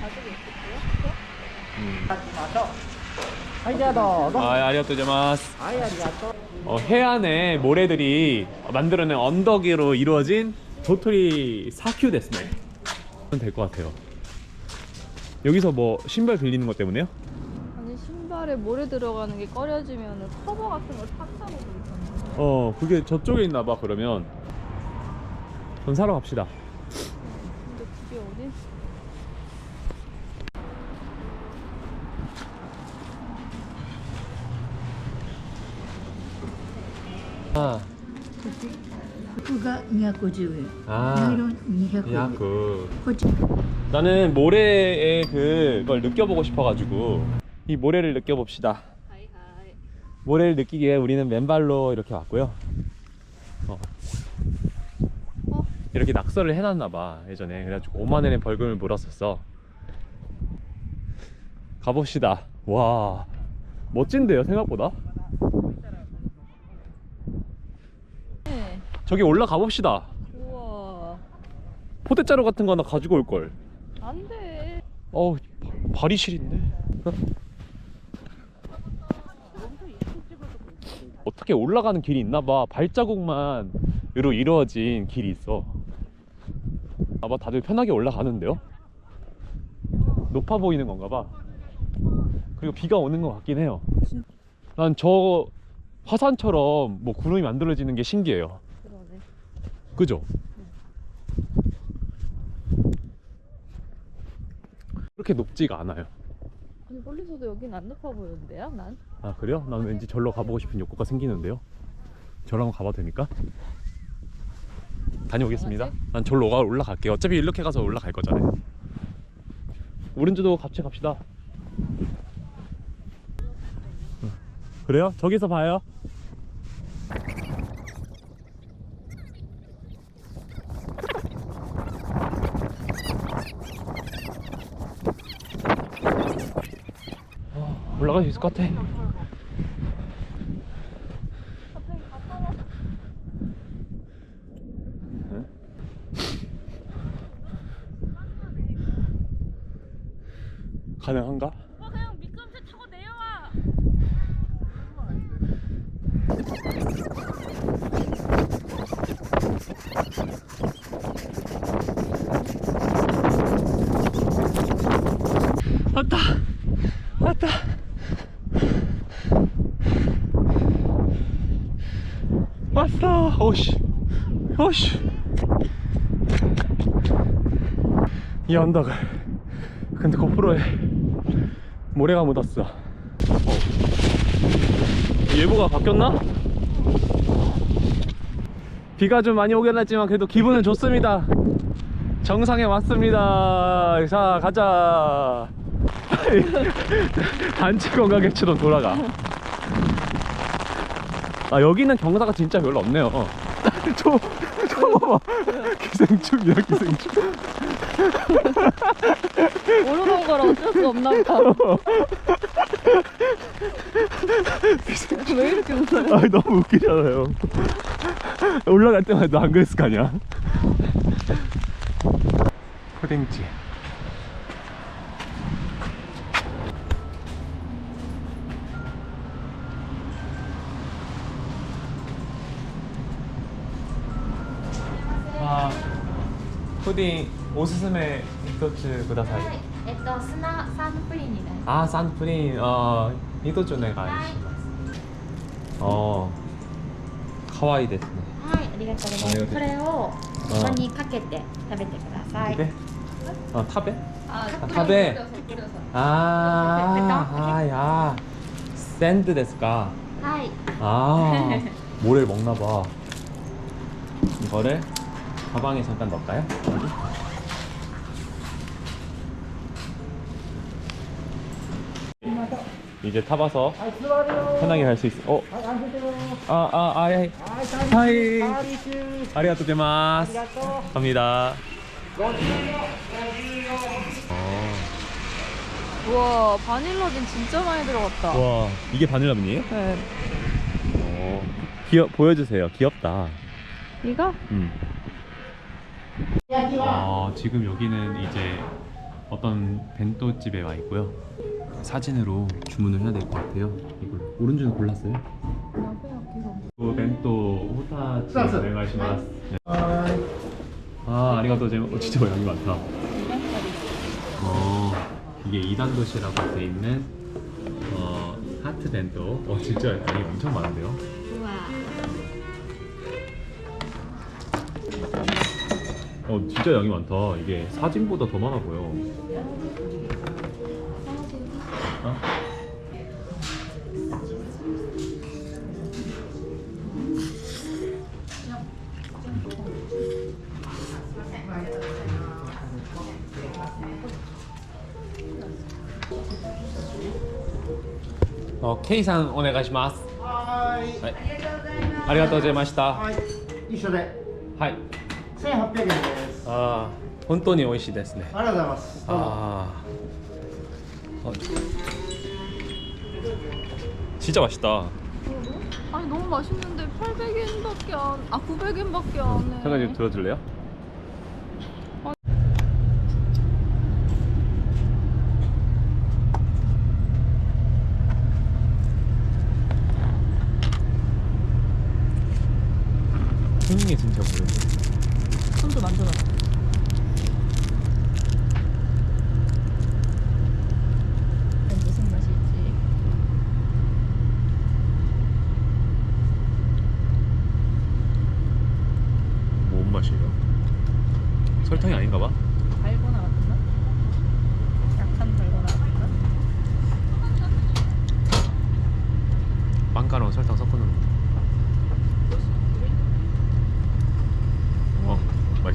가지고 있을게요. 음. はい、じゃあどうぞ。 아, 아리가토자마스. はい、ありがとう。 어, 해안에 모래들이 만들어낸 언덕으로 이루어진 도토리 사큐 데스네. 될것 같아요. 여기서 뭐 신발 빌리는 것 때문에요? 아니 신발에 모래 들어가는 게 꺼려지면 커버 같은 걸 샀다고 그러셨는데. 어, 그게 저쪽에 있나 봐. 그러면 전 사러 갑시다. 근데 그게 어디? 아, ここが250円。 아, ナイロン200円。 야, 그 こっち 나는 모래의 그걸 느껴보고 싶어가지고 이 모래를 느껴봅시다. 하이 하이. 모래를 느끼기에 우리는 맨발로 이렇게 왔고요. 어. 어? 이렇게 낙서를 해놨나봐 예전에 그래가지고 5만 원의 벌금을 물었었어. 가봅시다. 와 멋진데요 생각보다. 저기 올라가 봅시다. 우와. 포대자루 같은 거 하나 가지고 올 걸. 안 돼. 어우 바- 발이 시린데. 어떻게 올라가는 길이 있나봐. 발자국만으로 이루어진 길이 있어. 아마 다들 편하게 올라가는데요. 높아 보이는 건가 봐. 그리고 비가 오는 것 같긴 해요. 난 저 화산처럼 뭐 구름이 만들어지는 게 신기해요. 그죠? 그렇게 높지가 않아요. 아니 멀리서도 여긴 안 높아 보이는데요? 난. 아 그래요? 난 왠지 절로 가보고 싶은 욕구가 생기는데요. 절로 한번 가봐도 됩니까? 다녀오겠습니다. 난 절로 가 올라갈게요. 어차피 이렇게 가서 올라갈 거잖아요. 오른쪽도 같이 갑시다. 응. 그래요? 저기서 봐요. 어, 올라갈 수 있을 것 같아. 응? 가능한가? 그냥 미끄럼틀 타고 내려와. 왔다 왔다 왔어 오씨 오씨 이 언덕을 근데 고프로에 모래가 묻었어 어. 예보가 바뀌었나? 비가 좀 많이 오긴 했지만 그래도 기분은 좋습니다 정상에 왔습니다. 자, 가자. 단체 건강 개체로 돌아가. 아, 여기는 경사가 진짜 별로 없네요. 저, 저 봐봐. 기생충이야, 기생충. 오르는 거라 어쩔 수 없나 보다. 왜 이렇게 웃어요? 아, 너무 웃기잖아요. 올라갈 때마다 너안 그랬을 거 아니야? 푸딩지. 푸딩 오스스메 히토츠 구다사이. えっと、砂サンドプリンになりま 아, 산 푸딩 어 히토츠 오네가이 어, 카와이 데스네. す。はい、ありがとうございます。これをここにかけて食べてください。 타베? 어, 타베? 아, 아, 타베. 아, 아, 야. 샌드 데스까? はい。 아, 모래를 먹나 봐. 이거를 가방에 잠깐 넣을까요? 여기? 이제 타봐서 편하게 갈 수 있어. 어? 아, 아, 아, 예. 하이. 아리가또 데마스. 갑니다. 우와 바닐라빈 진짜 많이 들어갔다. 와, 이게 바닐라빈이에요? 네. 어, 귀여, 보여주세요. 귀엽다. 이거? 음. 아, 지금 여기는 이제 어떤 벤또 집에 와 있고요. 사진으로 주문을 해야 될 것 같아요. 이걸 오른쪽에 골랐어요. 그 벤또 호타치 오네가시마스. 네. は 아, 아리가또 제 어, 진짜 양이 많다. 어, 이게 2단 도시라고 돼 있는 어, 하트 벤또. 어, 진짜 양이 엄청 많은데요. 어 진짜 양이 많다 이게 사진보다 더 많아 보여 어? 어, Kさん お願いしますはいありがとうございましたはい一緒ではい 1800円ですあ 아, 本当に美味しいですね.りがとうございますどうぞ 아. 어. 진짜 맛있다. 아니 너무 맛있는데 800엔밖에 안, 아 900엔밖에 안 해. 잠깐 좀 들어줄래요? 생긴 게 진짜 모르겠네.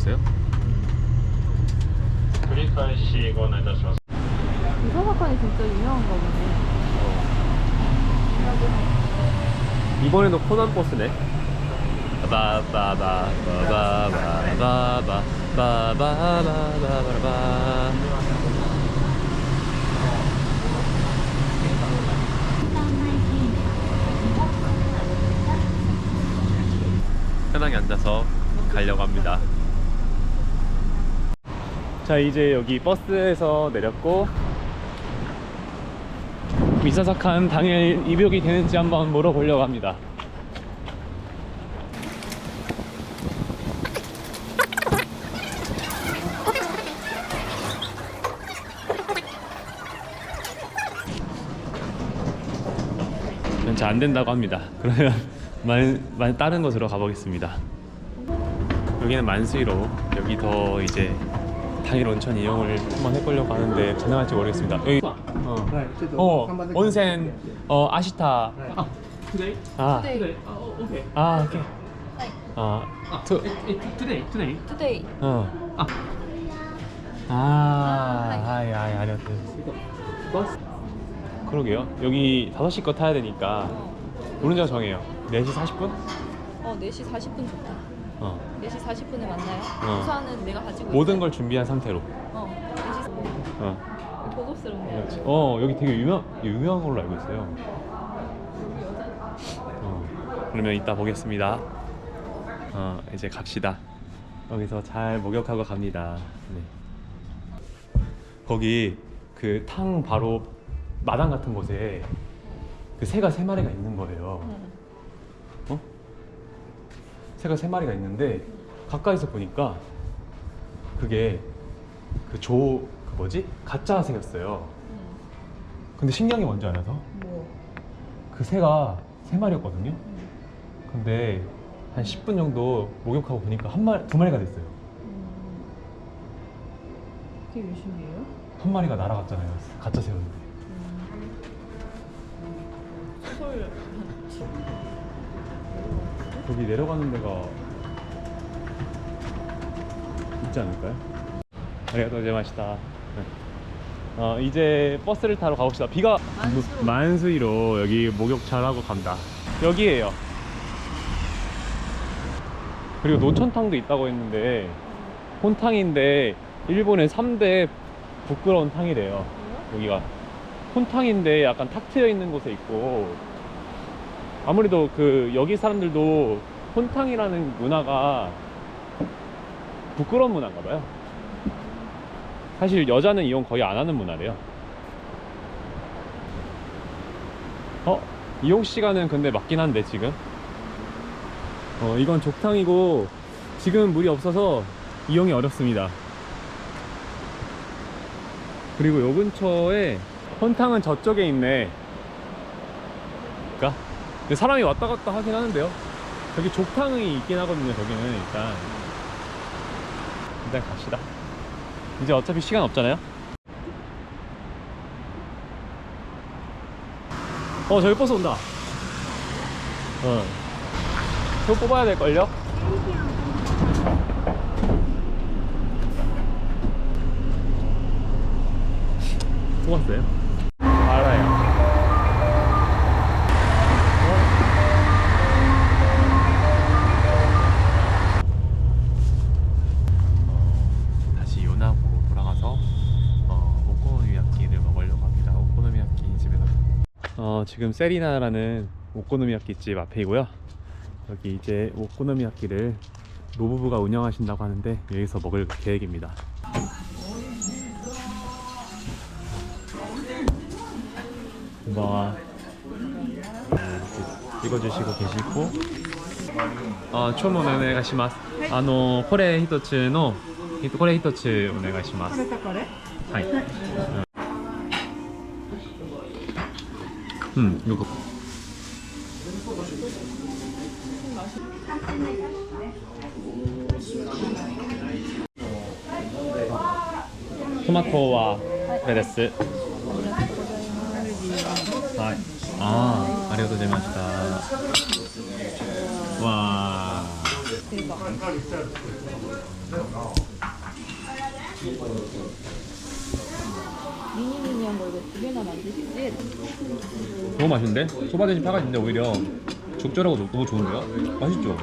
있어요? 이사사칸이 진짜 유명한가 보네. 이번에도 코난 버스네. 바바바바바바바바바바바바바바바. 편하게 앉아서 가려고 합니다. 자 이제 여기 버스에서 내렸고 미사사칸 당일 입역이 되는지 한번 물어보려고 합니다. 잘 안 된다고 합니다. 그러면 만, 만 다른 곳으로 가보겠습니다. 여기는 만수이로 여기 더 이제 당일 온천 이용을 한번 해보려고 하는데 가능할지 모르겠습니다. 여기 어, 어 온센 어 아시타 아, 아, 오케이 아 투, 아, 아, today, today. today. 어. 아. 아, 아이, 아이, 아니요. 버스? 그러게요. 여기 5시 거 타야 되니까. 오른쪽 정해요. 4시 40분? 어, 4시 40분 좋다. 어. 4시 40분에 만나요? 어. 우산은 내가 가지고 모든 있어요. 걸 준비한 상태로. 어 4시 어. 고급스럽네요. 그렇지. 어, 여기 되게 유명, 유명한 걸로 알고 있어요. 어. 그러면 이따 보겠습니다. 어, 이제 갑시다. 여기서 잘 목욕하고 갑니다. 네. 거기 그 탕 바로 마당 같은 곳에 그 새가 세 마리가 있는 거예요. 응. 어? 새가 세 마리가 있는데 가까이서 보니까 그게 그 조 그 뭐지 가짜 새였어요. 응. 근데 신기한 게 뭔지 알아서 뭐? 그 새가 세 마리였거든요. 응. 근데 한 10분 정도 목욕하고 보니까 한 마리 두 마리가 됐어요. 음. 그게 유심이에요? 한 마리가 날아갔잖아요. 가짜 새였는데. 소설 거기 내려가는 데가 있지 않을까요? 아리가또 고자이마시타. 어, 이제 버스를 타러 가봅시다. 비가 만수로. 만수이로 여기 목욕 잘하고 간다. 여기에요. 그리고 노천탕도 있다고 했는데 혼탕인데 일본의 3대 부끄러운 탕이래요. 여기가 혼탕인데 약간 탁 트여 있는 곳에 있고 아무래도 그 여기 사람들도 혼탕이라는 문화가 부끄러운 문화인가 봐요. 사실 여자는 이용 거의 안 하는 문화래요. 어? 이용 시간은 근데 맞긴 한데 지금. 어 이건 족탕이고 지금 물이 없어서 이용이 어렵습니다. 그리고 요 근처에 헌탕은 저쪽에 있네. 그니까 사람이 왔다 갔다 하긴 하는데요. 저기 족탕이 있긴 하거든요. 저기는 일단 일단 갑시다. 이제 어차피 시간 없잖아요. 어 저기 버스 온다. 어. 표 뽑아야 될걸요? 뽑았어요? 지금 세리나라는 오코노미야끼집 앞에이고요. 여기 이제 오코노미야끼를 노부부가 운영하신다고 하는데 여기서 먹을 계획입니다. 고마워. 네, 읽어주시고 계시고. 어, 아, 초문 오네가시마스. 아, 노, 코레 히토츠 노, 코레 히토츠 오네가시마스. はい。うん、よく。トマトはこれです。はい。ああ、ありがとうございました。わあ。 미니미니한 거 이거 두 개나 만드시지? 너무 맛있는데? 소바 대신 파가 있는데 오히려 적절하고 너무 좋은데요? 맛있죠?